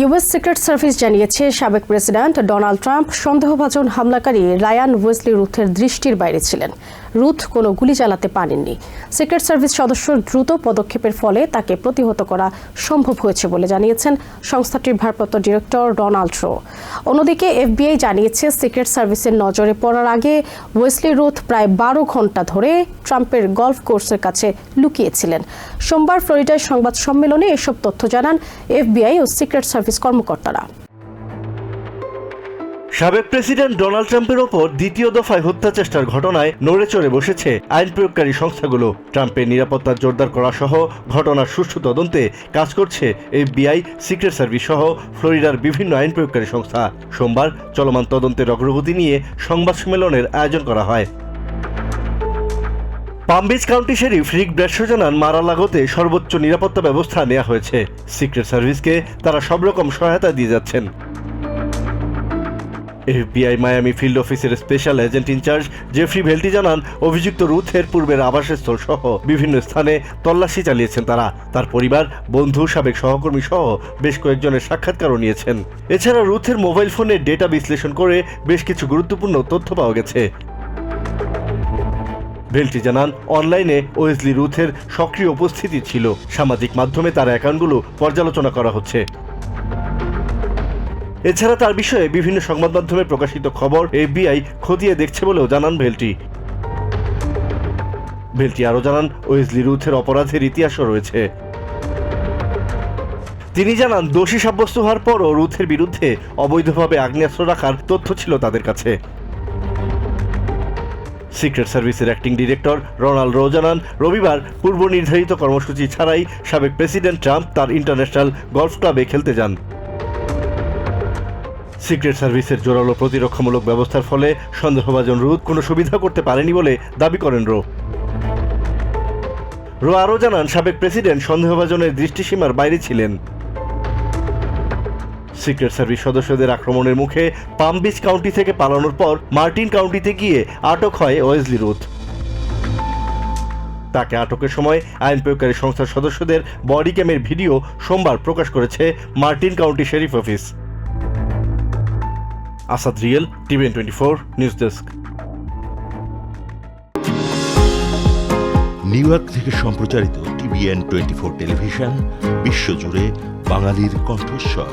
US secret service জানিয়েছে, সাবেক president Donald Trump সন্দেহভাজন হামলাকারী রায়ান ওয়েসলি রুথের দৃষ্টির বাইরে ছিলেন। রুথ কোনো গুলি চালাতে পারেননি। সিক্রেট সার্ভিস সদস্যর দ্রুত পদক্ষেপের ফলে তাকে প্রতিহত করা সম্ভব হয়েছে বলে জানিয়েছেন সংস্থাটির ভারপ্রাপ্ত ডিরেক্টর ডোনাল্ড রো অন্যদিকে, এফবিআই জানিয়েছে, সিক্রেট সার্ভিসের নজরে পড়ার আগে ওয়েসলি রুথ প্রায় বারো ঘণ্টা ধরে ট্রাম্পের গলফ কোর্সের কাছে লুকিয়েছিলেন। সোমবার ফ্লোরিডায় সংবাদ সম্মেলনে এসব তথ্য জানান এফবিআই ও সিক্রেট সার্ভিস কর্মকর্তারা। সাবেক প্রেসিডেন্ট ডোনাল্ড ট্রাম্পের ওপর দ্বিতীয় দফায় হত্যা চেষ্টার ঘটনায় নড়ে চড়ে বসেছে আইন প্রয়োগকারী সংস্থাগুলো। ট্রাম্পের নিরাপত্তা জোরদার করা সহ ঘটনার সুষ্ঠু তদন্তে কাজ করছে এফবিআই, সিক্রেট সার্ভিস সহ ফ্লোরিডার বিভিন্ন আইন প্রয়োগকারী সংস্থা। সোমবার চলমান তদন্তের অগ্রগতি নিয়ে সংবাদ সম্মেলনের আয়োজন করা হয়। পামবিচ কাউন্টি শেরিফ রিক ব্র্যাডশো জানান মারা লাগোতে সর্বোচ্চ নিরাপত্তা ব্যবস্থা নেওয়া হয়েছে। সিক্রেট সার্ভিসকে তারা সব রকম সহায়তা দিয়ে যাচ্ছেন। এফবিআই মায়ামি ফিল্ড অফিসের special agent in charge Jeffrey Veltri জানান, অভিযুক্ত রুথের পূর্বের আবাসস্থল সহ বিভিন্ন স্থানে তল্লাশি চালিয়েছেন তারা। তার পরিবার, বন্ধু, সাবেক সহকর্মী সহ বেশ কয়েকজনের সাক্ষাৎকারও নিয়েছেন। এছাড়া রুথের মোবাইল ফোনের ডেটা বিশ্লেষণ করে বেশ কিছু গুরুত্বপূর্ণ তথ্য পাওয়া গেছে। ভেল্টি জানান, অনলাইনে ওয়েসলি রুথের সক্রিয় উপস্থিতি ছিল। সামাজিক মাধ্যমে তার অ্যাকাউন্টগুলো পর্যালোচনা করা হচ্ছে। এছাড়া তার বিষয়ে বিভিন্ন সংবাদ মাধ্যমে প্রকাশিত খবর এফবিআই খতিয়ে দেখছে বলেও জানান ভেল্টি ভেল্টি আরও জানান, ওয়েসলি রুথের অপরাধের ইতিহাসও রয়েছে। তিনি জানান, দোষী সাব্যস্ত হওয়ার পরও রুথের বিরুদ্ধে অবৈধভাবে আগ্নেয়াস্ত্র রাখার তথ্য ছিল তাদের কাছে। সিক্রেট সার্ভিসের অ্যাক্টিং ডিরেক্টর রোনাল্ড রো জানান রবিবার পূর্ব নির্ধারিত কর্মসূচি ছাড়াই সাবেক প্রেসিডেন্ট ট্রাম্প তার ইন্টারন্যাশনাল গলফ ক্লাবে খেলতে যান। সিক্রেট সার্ভিসের জোরালো প্রতিরক্ষামূলক ব্যবস্থার ফলে সন্দেহভাজন রুদ কোনো সুবিধা করতে পারেনি বলে দাবি করেন রো। রো আরও জানান, সাবেক প্রেসিডেন্ট সন্দেহভাজনের দৃষ্টিসীমার বাইরে ছিলেন। সিক্রেট সার্ভিস সদস্যদের আক্রমণের মুখে পাম বিচ কাউন্টি থেকে পালানোর পর মার্টিন কাউন্টিতে গিয়ে আটক হয় ওয়েসলি রুথ। তাকে আটকের সময় আইন প্রয়োগকারী সংস্থার সদস্যদের বডি ক্যামের ভিডিও সোমবার প্রকাশ করেছে Martin county sheriff office. Asad real TVN twenty four, news desk. New York থেকে সম্প্রচারিত টিভিএন টোয়েন্টি ফোর টেলিভিশন, বিশ্বজুড়ে বাঙালির কণ্ঠস্বর।